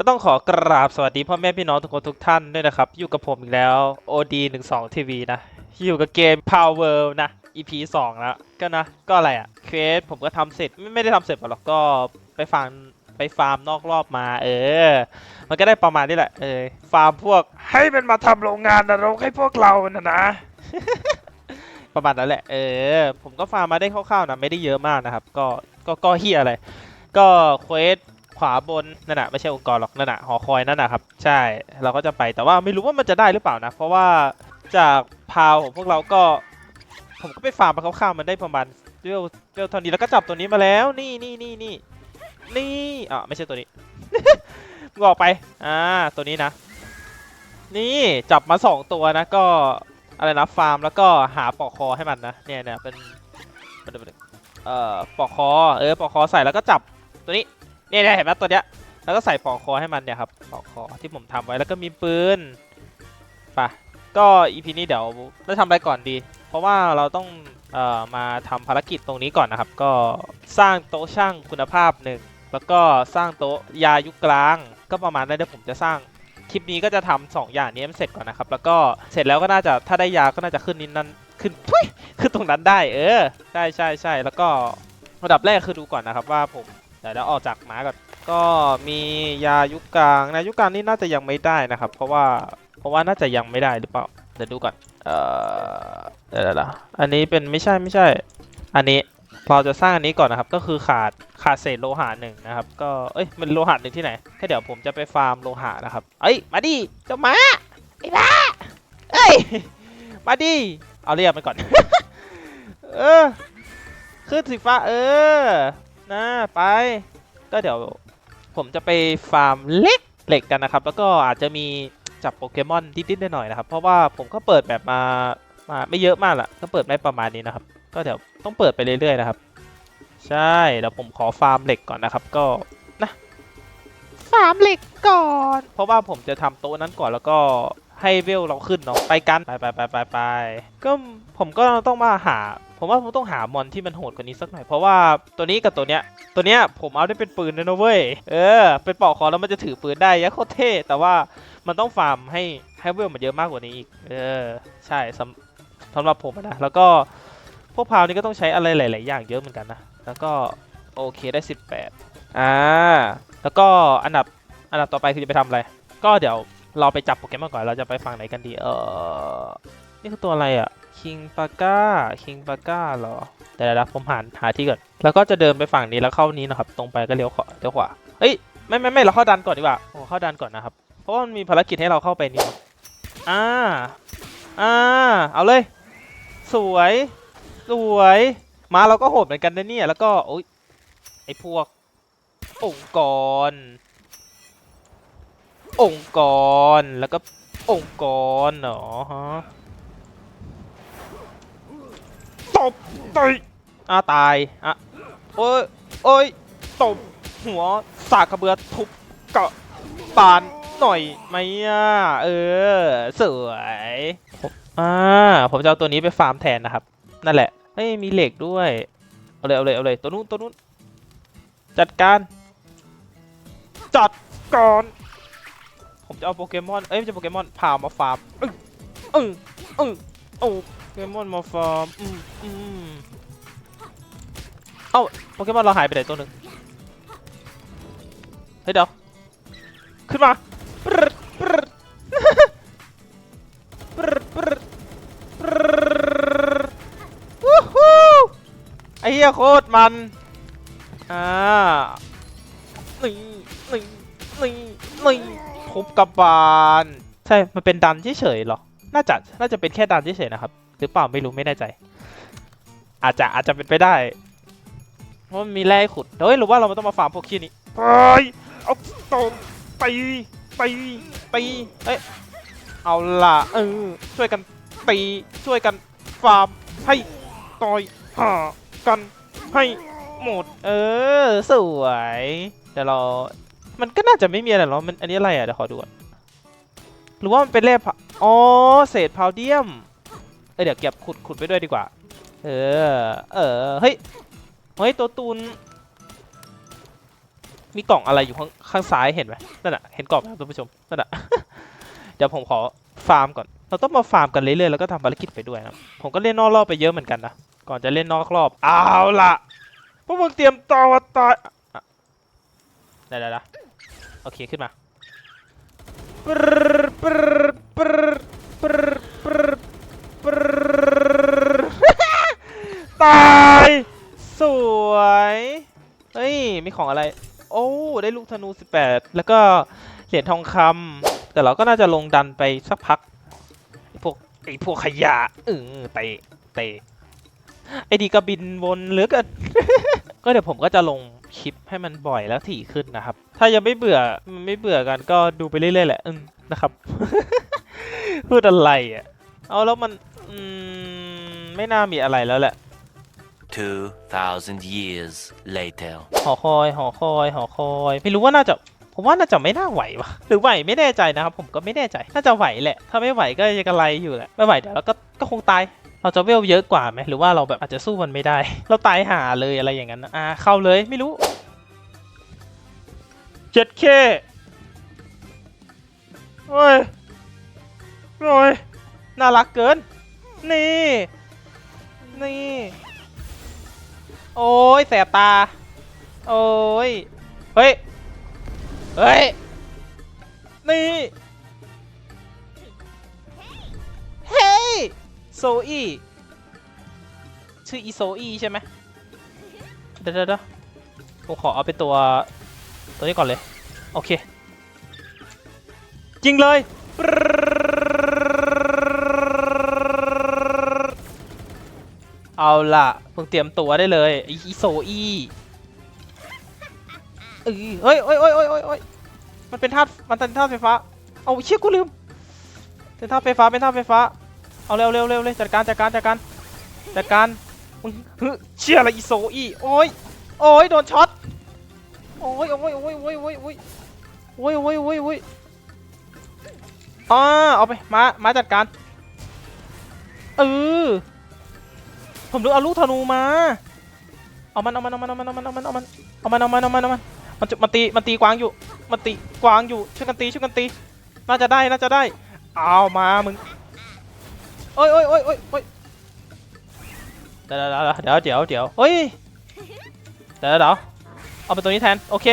ก็ต้องขอกราบสวัสดีพ่อแม่พี่น้องทุกคนทุกท่านด้วยนะครับ อยู่กับผมอีกแล้ว OD 1 2 TV นะ อยู่กับเกม Power นะ EP 2 แล้ว ก็นะ ก็อะไรอะเควสผมก็ทำเสร็จไม่ได้ทำเสร็จหรอกก็ไปฟังไปฟาร์มนอกรอบมา เออ มันก็ได้ประมาณนี้แหละ เออ ฟาร์มพวกให้มันมาทำโรงงานนรกให้พวกเรานะนะ ประมาณนั้นแหละ เออ ผมก็ฟาร์มมาได้คร่าวๆนะ ไม่ได้เยอะมากนะครับ ก็ ก็ ก็เฮียอะไร ก็เควส ขวาบนนั่นน่ะไม่ใช่องค์กรหรอกนั่นน่ะหอคอยนั่นน่ะครับใช่เราก็จะไปแต่ว่าไม่รู้ว่ามันจะได้หรือเปล่านะ เพราะว่าจากพาวของพวกเราก็ผมก็ไปฟาร์มมาคร่าวๆมันได้ประมาณเวลเวลเท่านี้แล้วก็จับตัวนี้มาแล้วนี่นี่นี่นี่นี่อะไม่ใช่ตัวนี้มึงอกไปอ่าตัวนี้นะ นี่จับมาสองตัวนะก็อะไรนะฟาร์มแล้วก็หาปอกคอให้มันนะเนี่ยเนี่ยเป็นเป็นเป็นเอ่อปอกคอเออปอกคอใส่แล้วก็จับตัวนี้ เนี่ยเห็นไหมตัวเนี้ยแล้วก็ใส่ปอกคอให้มันเนี่ยครับปอกคอที่ผมทำไว้แล้วก็มีปืนไปะก็อีพีนี้เดี๋ยวเราทำอะไรก่อนดี เพราะว่าเราต้องเอ่อมาทำภารกิจตรงนี้ก่อนนะครับ ก็สร้างโต๊ะช่างคุณภาพหนึ่งแล้วก็สร้างโต๊ะยายุคกลาง ก็ประมาณนั้นเดี๋ยวผมจะสร้างคลิปนี้ก็จะทำสองอย่างนี้มันเสร็จก่อนนะครับ แล้วก็เสร็จแล้วก็น่าจะถ้าได้ยาก็น่าจะขึ้นนินนั้นขึ้นทุยขึ้นตรงนั้นได้ เออใช่ใช่ใช่แล้วก็ระดับแรกคือดูก่อนนะครับว่าผม เดี๋ยวเราออกจากหมาก่อนก็มียายุคกลางนะยุคกลางนี่น่าจะยังไม่ได้นะครับ เพราะว่าเพราะว่าน่าจะยังไม่ได้หรือเปล่าเดี๋ยวดูก่อนเอ่อเดี๋ยวเดี๋ยวเดี๋ยวอันนี้เป็นไม่ใช่ไม่ใช่ อันนี้เราจะสร้างอันนี้ก่อนนะครับ ก็คือขาดขาดเศษโลหะหนึ่งนะครับ ก็เอ้ยมันโลหะหนึ่งที่ไหนแค่เดี๋ยวผมจะไปฟาร์มโลหะนะครับ เอ้ยมาดิเจ้าหมาไอ้บ้าเอ้ยมาดิเอาเรียกมันก่อน เออขึ้นสีฟ้าเออ นะไป ก็เดี๋ยวผมจะไปฟาร์มเล็กเหล็กกันนะครับ แล้วก็อาจจะมีจับโปเกมอนนิดๆหน่อยๆนะครับ เพราะว่าผมก็เปิดแบบมามาไม่เยอะมากละก็เปิดได้ประมาณนี้นะครับ ก็เดี๋ยวต้องเปิดไปเรื่อยๆนะครับ ใช่เดี๋ยวผมขอฟาร์มเหล็กก่อนนะครับ ก็นะฟาร์มเหล็กก่อน เพราะว่าผมจะทำโต๊ะนั้นก่อนแล้วก็ให้เวลเราขึ้นเนาะไปกันไปไปไปไปไปก็ผมก็ต้องมาหา ผมว่าผมต้องหามอนที่มันโหดกว่านี้สักหน่อย เพราะว่าตัวนี้กับตัวเนี้ย ตัวเนี้ยผมเอาได้เป็นปืนเลยนะเว้ย เออ เป็นปอกคอแล้วมันจะถือปืนได้ยะโคตรเท่ แต่ว่ามันต้องฟาร์มให้ให้เวลมันเยอะมากกว่านี้อีก เออ ใช่สำสำหรับผมนะ แล้วก็พวกพาวนี่ก็ต้องใช้อะไรหลาย ๆ อย่างเยอะเหมือนกันนะ แล้วก็โอเคได้ 18 อ่า แล้วก็อันดับอันดับต่อไปคือจะไปทำอะไร ก็เดี๋ยวเราไปจับโปเกมอนก่อน เราจะไปฝั่งไหนกันดี เออนี่คือตัวอะไรอะ คิงปาก้าคิงปาก้าเหรอเดี๋ยวนะผมหาหาที่ก่อนแล้วก็จะเดินไปฝั่งนี้แล้วเข้านี้นะครับ ตรงไปก็เลี้ยวขวาเลี้ยวขวาเอ้ยไม่ไม่ไม่เราเข้าดันก่อนดีกว่าโอ้เข้าดันก่อนนะครับ เพราะว่ามันมีภารกิจให้เราเข้าไปนี่อ่าอ่าเอาเลย สวย สวยมาเราก็โหดเหมือนกันนะเนี่ยแล้วก็โอ้ยไอพวก องค์กร องค์กรแล้วก็องค์กรเหรอฮะ ตบตายอ่าตายอะโอ้ยโอ้ยตบหัวสากกระเบือทุบเกาะปานหน่อยไหมอะเออ สวยอ่าผมจะเอาตัวนี้ไปฟาร์มแทนนะครับ นั่นแหละเฮ้ยมีเหล็กด้วย เอาเลยเอาเลยเอาเลยตัวนู้นตัวนู้นจัดการ จัดก่อน ผมจะเอาโปเกมอน เอ้ยไม่ใช่โปเกมอนพามาฟาร์มอึ้งอึ้งอึ้งโอ้ กมอนมาฟาร์มอืมอืมเอ้าโปเกมอนเราหายไปไหนตัวหนึ่งเฮ้ยเดี๋ยวขึ้นมาปรปรปรปรปรวู้ฮู้ไอ้เหี้ยโคตรมันอ่าหนี่งหนี่งหนี่งหนี่ทุบกระบาลใช่ มันเป็นดันเฉยๆเหรอ น่าจะ น่าจะเป็นแค่ดันเฉยๆนะครับ หรือเปล่าไม่รู้ไม่แน่ใจ อาจจะอาจจะเป็นไปได้เพราะมันมีแร่ขุดเฮ้ยหรือว่าเราไม่ต้องมาฟาร์มพวกขี้นี้ไปเอาตบไปไปไปเอ้ยเอาล่ะเออช่วยกันตีช่วยกันฟาร์มให้ต่อยหากันให้หมด เออ สวยเดี๋ยวเรา มันก็น่าจะไม่มีอะไรหรอกมันอันนี้อะไรอะเดี๋ยวขอดูก่อนหรือว่ามันเป็นแร่พะอ๋อเศษพาวเดียม เออเดี๋ยวเก็บขุดขุดไปด้วยดีกว่า เออ เออ เฮ้ย เฮ้ย ตัวตุนมีกล่องอะไรอยู่ข้างข้างซ้ายเห็นไหมนั่นน่ะ เห็นกล่องไหมครับท่านผู้ชม นั่นน่ะ เดี๋ยวผมขอฟาร์มก่อน เราต้องมาฟาร์มกันเรื่อยๆ แล้วก็ทำภารกิจไปด้วยนะ ผมก็เล่นนอกรอบไปเยอะเหมือนกันนะ ก่อนจะเล่นนอกรอบ เอาล่ะ พวกมึงเตรียมตัวตายได้ได้ได้โอเค ขึ้นมาปรปรปรปรดปรึ๊ดปรึ๊ด ตาย สวย เฮ้ย มีของอะไร โอ้ ได้ลูกธนู 18 แล้วก็เหรียญทองคำ แต่เราก็น่าจะลงดันไปสักพัก พวกไอพวกขยะอือเตะเตะไอดีก็บินวนเหลือเกินก็เดี๋ยวผมก็จะลงคลิปให้มันบ่อยแล้วถี่ขึ้นนะครับ ถ้ายังไม่เบื่อไม่เบื่อกันก็ดูไปเรื่อยๆแหละอืมนะครับ พูดอะไรอะ เอาแล้วมัน อืม ไม่น่ามีอะไรแล้วแหละ 2,000 years later. หอคอยหอคอยหอคอย ไม่รู้ว่าน่าจะผมว่าน่าจะไม่น่าไหววะหรือไหวไม่แน่ใจนะครับ ผมก็ไม่แน่ใจ น่าจะไหวแหละ ถ้าไม่ไหวก็ยังกระไรอยู่แหละ ไม่ไหวเดี๋ยวเราก็ก็คงตาย เราจะเวลเยอะกว่าไหมหรือว่าเราแบบอาจจะสู้มันไม่ได้ เราตายหาเลยอะไรอย่างนั้นนะอ่าเข้าเลยไม่รู้เจ็ดเคโอ้ยโอ้ยน่ารักเกิน นี่ นี่ โอ้ยแสบตา โอ้ย เฮ้ย เฮ้ย นี่ เฮ้ยโซอี้ชื่ออีโซอี้ใช่ไหมเดี๋ยวเดี๋ยวเดี๋ยวผมขอเอาไปตัว ตัวนี้ก่อนเลย โอเค จริงเลย เอาล่ะ เพิ่งเตรียมตัวได้เลยอีโซอีเอ้ยเฮ้ยเฮ้ยเฮ้ยเฮ้ยเฮ้ยเฮ้ยมันเป็นธาตุมันเป็นธาตุไฟฟ้า เอาเชี่ยกูลืมเป็นธาตุไฟฟ้าเป็นธาตุไฟฟ้า เอาเร็วเร็วเร็วเลยจัดการจัดการจัดการจัดการมึงฮึเชี่ยอะไรอีโซอีโอ้ยโอ้ยโดนช็อตโอ้ยโอ้ยโอ้ยโอ้ยโอ้ยโอ้ยโอ้ยโอ้ยโอ้ยโอ้ยอ่าเอาไปมามาจัดการเออ ผมดูเอาลูกธนูมา เอามันเอามันเอามันเอามันเอามันเอามันเอามันเอามันเอามันเอามันเอามันมันจะมันตีมันตีกวางอยู่ มันตีกวางอยู่ช่วยกันตีช่วยกันตี น่าจะได้น่าจะได้ เอามามึงโอ้ยโอ้ยโอ้ยโอ้ยโอ้ยเดี๋ยวเดี๋ยวเดี๋ยวเดี๋ยวเฮ้ยเดี๋ยวเดี๋ยวเอาเป็นตัวนี้แทนโอเค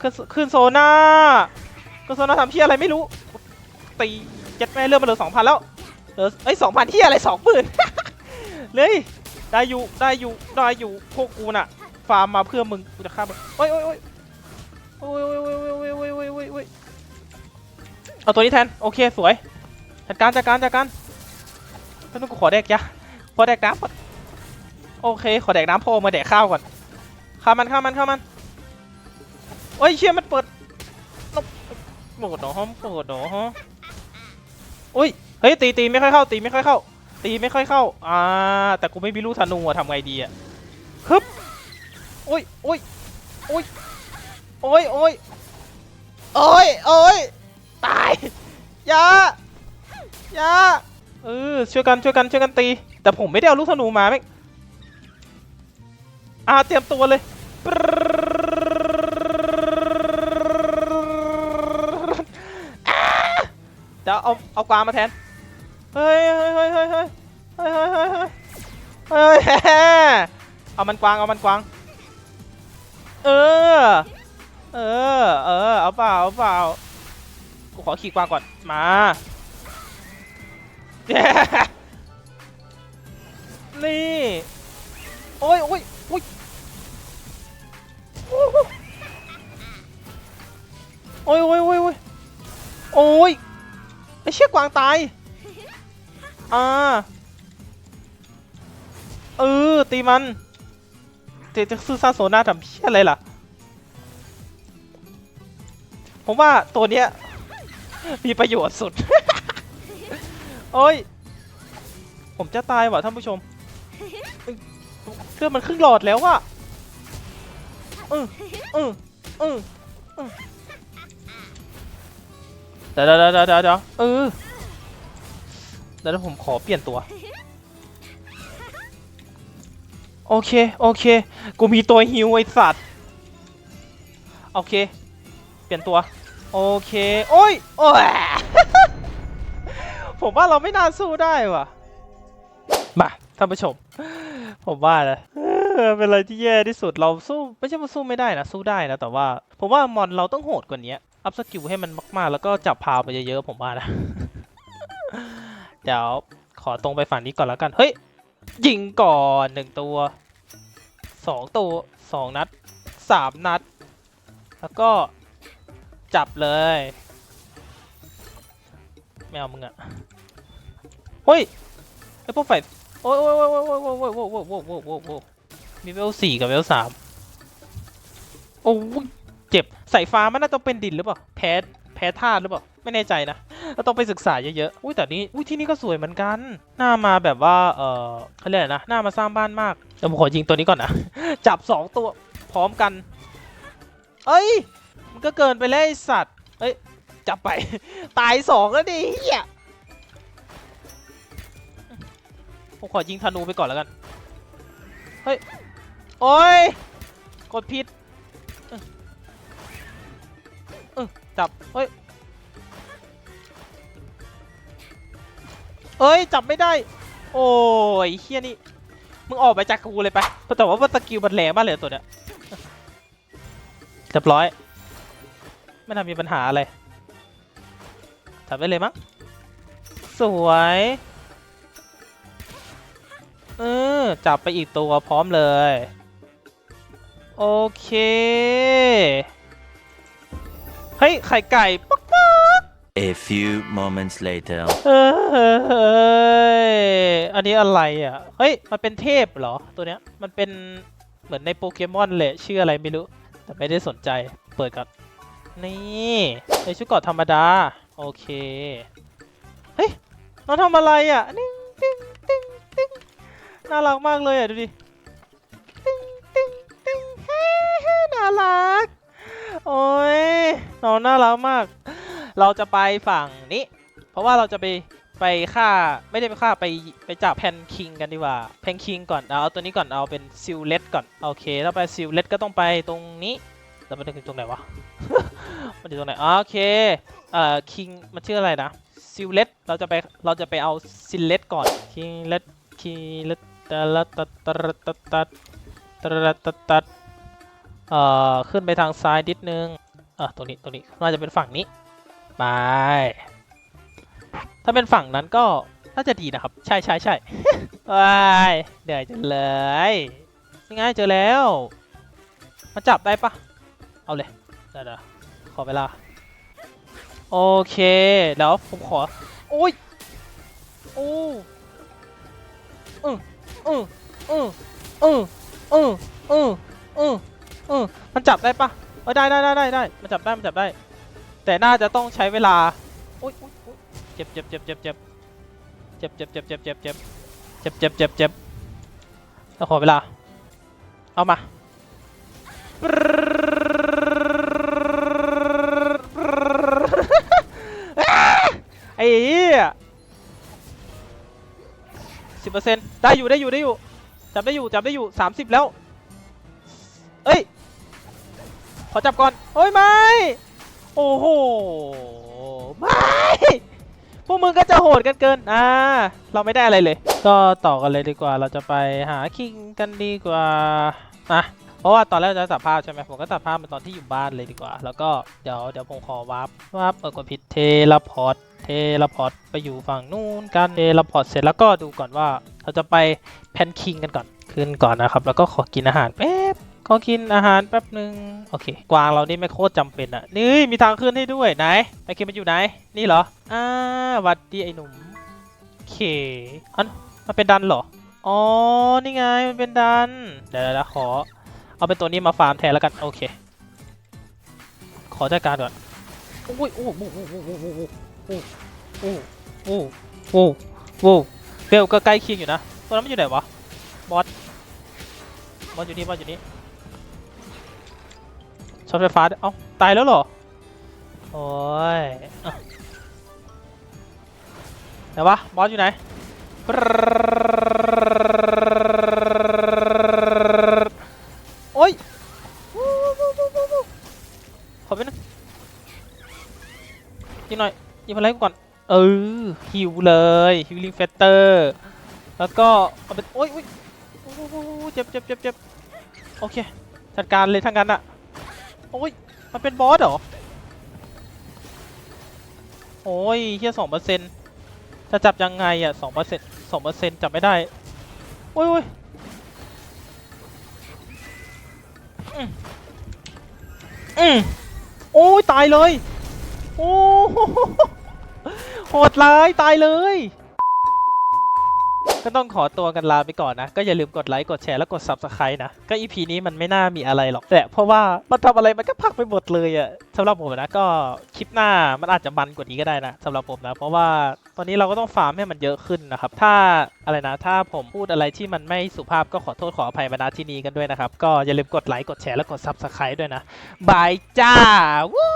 ขึ้นขึ้นโซน่าขึ้นโซน่าทำเพี้ยอะไรไม่รู้ตีเจ็ดแม่เลื่อนมาเหลือสองพันแล้ว เหลือเอ้ยสองพันที่อะไรสองหมื่นเลยได้อยู่ได้อยู่ได้อยู่พวกกูน่ะ ฟาร์มมาเพื่อมึงกูจะฆ่ามึงโอ้ยโอ้ยโอ้ยโอ้ยโอ้ยโอ้ยโอ้ยโอ้ยโอ้ยโอ้ยโอ้ยเอาตัวนี้แทนโอเคสวยจัดการจัดการจัดการท่านกูขอแดกยาขอแดกน้ำก่อนโอเคขอแดกน้ำพอมาแดกข้าวก่อนข้ามันข้ามันข้ามันโอ้ยเชี่ยมันเปิดโหมดหนอฮอมโหมดหนอฮะอุ้ย เฮ้ยตีตีไม่ค่อยเข้าตีไม่ค่อยเข้า ตีไม่ค่อยเข้าอ่าแต่กูไม่มีลูกธนูอะทำไงดีอะฮึบโอ้ยโอ้ยโอ้ยโอ้ยโอ้ยโอ้ยโอ้ยตายยายาเออช่วยกันช่วยกันช่วยกันตี แต่ผมไม่ได้เอาลูกธนูมาแม่งอ่าเตรียมตัวเลยปรึ๊ดอ่าเดี๋ยวเอาเอากวางมาแทน เฮ้ยเฮ้ยเฮ้ยเฮ้ยเฮ้ยเฮ้ยเฮ้ยเฮ้ยเอามันกวางเอามันกวาง เออ เออ เออ เอาเปล่าเอาเปล่ากูขอขี่กวางก่อน มานี่ โอ้ยโอ้ยโอ้ยโอ้ยโอ้ยโอ้ยโอ้ยโอ้ยไอเชี่ยกวางตาย อ่าเออตีมันเจจะซื้อซาโซน่าทำเพี้ยอะไรล่ะ ผมว่าตัวเนี้ย มีประโยชน์สุด โอ้ย ผมจะตายว่ะท่านผู้ชมเครื่องมันครึ่งหลอดแล้วว่ะเออเออเออเออเดี๋ยวเดี๋ยวเดี๋ยวเดี๋ยวเดี๋ยวเออ เดี๋ยวผมขอเปลี่ยนตัว โอเค โอเค กูมีตัวฮิวไอสัตว์ โอเค เปลี่ยนตัว โอเค โอ้ย โอ้ย ผมว่าเราไม่น่าสู้ได้ว่ะ มาท่านผู้ชม ผมว่านะเออเป็นอะไรที่แย่ที่สุดเราสู้ไม่ใช่ว่าสู้ไม่ได้นะ สู้ได้นะ แต่ว่า ผมว่ามอนเราต้องโหดกว่านี้อัพสกิลให้มันมาก ๆ แล้วก็จับพาวไปเยอะ ๆ ผมว่านะ เดี๋ยวขอตรงไปฝั่งนี้ก่อนแล้วกัน เฮ้ย ยิงก่อนหนึ่งตัวสองตัวสองนัดสามนัด แล้วก็จับเลยไม่เอามึงอะเฮ้ยไอพวกไฟโอ้ยโอ้ยโอ้ยโอ้ยโอ้ยโอ้ยโอ้ยโอ้ยโอ้ยโอ้ยโอ้ยโอ้ยโอ้ยมีเวลสี่กับเวลสามโอ้ยเจ็บสายฟ้ามันน่าจะเป็นดินหรือเปล่า แพ้ แพ้ธาตุหรือเปล่า ไม่แน่ใจนะ เราต้องไปศึกษาเยอะๆ อุ้ยแต่นี้ อุ้ยที่นี่ก็สวยเหมือนกัน หน้ามาแบบว่า เออเขาเรียกอะไรนะ หน้ามาสร้างบ้านมากเดี๋ยวผมขอยิงตัวนี้ก่อนนะ จับสองตัวพร้อมกัน เอ้ย มันก็เกินไปแล้วไอสัตว์ เอ้ย จับไป ตายสองแล้วดิเฮียผมขอยิงธนูไปก่อนแล้วกัน เฮ้ย โอ้ย กดผิดเออจับ เฮ้ย เอ้ยจับไม่ได้ โอ้ยเฮียนี่มึงออกไปจากกูเลยไปแต่ว่าสกิลมันแรงมากเลยตัวเนี้ยเรียบร้อย ไม่น่ามีปัญหาอะไรจับได้เลยมั้งสวยเออจับไปอีกตัวพร้อมเลย โอเค เฮ้ย ไข่ไก่ A few moments later. เอ้ย อันนี้อะไรอะ เฮ้ย มันเป็นเทพเหรอ ตัวเนี้ย มันเป็นเหมือนในโปเกมอนเลยชื่ออะไรไม่รู้ แต่ไม่ได้สนใจ เปิดก่อน นี่ในชุดเกราะธรรมดา โอเค เฮ้ย น้องทำอะไรอะนิ่งติ้งติ้งติ้งน่ารักมากเลยอะ ดูดิ ติ้งติ้งติ้งเฮ้เฮ้น่ารัก โอ้ย น้องน่ารักมาก เราจะไปฝั่งนี้ เพราะว่าเราจะไปไปฆ่าไม่ได้ไปฆ่าไปไปจับแพนคิงกันดีกว่าแพนคิงก่อนเอาเอาตัวนี้ก่อนเอาเป็นซิลเลตก่อนโอเคแล้วไปซิลเลตก็ต้องไปตรงนี้แล้วมันถึงตรงไหนวะมันอยู่ตรงไหนโอเคเอ่อคิงมันชื่ออะไรนะซิลเลตเราจะไปเราจะไปเอาซิลเลตก่อนคิงเลตคิงเลตตะละตะตะระตะตัดตะตะตัดเอ่อขึ้นไปทางซ้ายนิดนึงอะตรงนี้ตรงนี้น่าจะเป็นฝั่งนี้ ไป ถ้าเป็นฝั่งนั้นก็น่าจะดีนะครับ ใช่ใช่ใช่ว้ายเดือดวจะเลยยังไงเจอแล้ว มาจับได้ปะเอาเลยเดี๋ยวขอเวลา โอเคแล้วผมขอ โอ้ย โอ้อืออืออืออืออืออืออือมันจับได้ปะเออได้ได้ได้ได้ได้มันจับได้มันจับได้ แต่น่าจะต้องใช้เวลาอ๊ยโอ๊ยเจ็บเจ็บเจ็บเจ็บเจ็บเจ็บเจ็บเจ็บเจ็บเจ็บเจ็บเจ็บเจ็บเจ็บเจ็บแล้วขอเวลา เอามาไอ้เหี้ยสิบเปอร์เซ็นต์ได้อยู่ได้อยู่ได้อยู่จับได้อยู่จับได้อยู่สามสิบแล้ว เอ้ย ขอจับก่อน โอ้ยไม่ โอ้โห ไม่ พวกมึงก็จะโหดกันเกิน อ่า เราไม่ได้อะไรเลย ก็ต่อกันเลยดีกว่า เราจะไปหาคิงกันดีกว่า อะ เพราะว่าตอนแรกจะตัดภาพใช่ไหม ผมก็ตัดภาพเป็นตอนที่อยู่บ้านเลยดีกว่า แล้วก็เดี๋ยวเดี๋ยวผมขอวาร์ปวาร์ปเออกดผิดเทเลพอร์ตเทเลพอร์ตไปอยู่ฝั่งนู้นกันเทเลพอร์ตเสร็จแล้วก็ดูก่อนว่า เราจะไปแพนคิงกันก่อน ขึ้นก่อนนะครับ แล้วก็ขอกินอาหารแป๊บ ขอกินอาหารแป๊บหนึ่งโอเค กวางเรานี่ไม่โคตรจำเป็นอะนี่มีทางขึ้นให้ด้วยไหนไอเคมันอยู่ไหน นี่เหรออ่าวัดดีไอหนุ่มโอเคอันมันเป็นดันเหรออ๋อนี่ไงมันเป็นดันเดี๋ยวเดี๋ยวขอ เอาเป็นตัวนี้มาฟาร์มแทนแล้วกันโอเค ขอจัดการก่อนโอ้ยโอ้โหโอ้โหโอ้โหโอ้โหโอ้โหโอ้โหโอ้โหเบลก็ใกล้เคียงอยู่นะตัวนั้นมันอยู่ไหนวะบอสบอสอยู่นี่บอสอยู่นี่ ช็อตไฟฟ้าเอ้าตายแล้วหรอ โอ้ยไหนวะบอสอยู่ไหนโอ้ยขอไปนะยิงหน่อยยิงพลังก่อน เออหิวเลยฮิวลิงเฟสเตอร์แล้วก็เอาเป็นโอ้ยโอ้ยเจ็บเจ็บเจ็บเจ็บโอเคจัดการเลยทั้งกันอะ โอ้ย มันเป็นบอสเหรอ โอ้ยเฮียสองเปอร์เซ็นต์จะจับยังไงอะสองเปอร์เซ็นต์สองเปอร์เซ็นต์จับไม่ได้ โอ้ยโอ้ยอืมโอ้ย ตายเลย โอ้โหโหดร้าย ตายเลย ก็ต้องขอตัวกันลาไปก่อนนะ ก็อย่าลืมกดไลค์ กดแชร์และกด Subscribe นะ ก็ EP นี้มันไม่น่ามีอะไรหรอกแต่เพราะว่ามันทำอะไรมันก็พักไปหมดเลยอะสำหรับผมนะก็คลิปหน้ามันอาจจะมันกว่านี้ก็ได้นะสำหรับผมนะ เพราะว่าตอนนี้เราก็ต้องฟาร์มให้มันเยอะขึ้นนะครับ ถ้าอะไรนะ ถ้าผมพูดอะไรที่มันไม่สุภาพก็ขอโทษขออภัยมาณที่นี้กันด้วยนะครับ ก็อย่าลืมกดไลค์ กดแชร์และกด Subscribe ด้วยนะบายจ้าวู้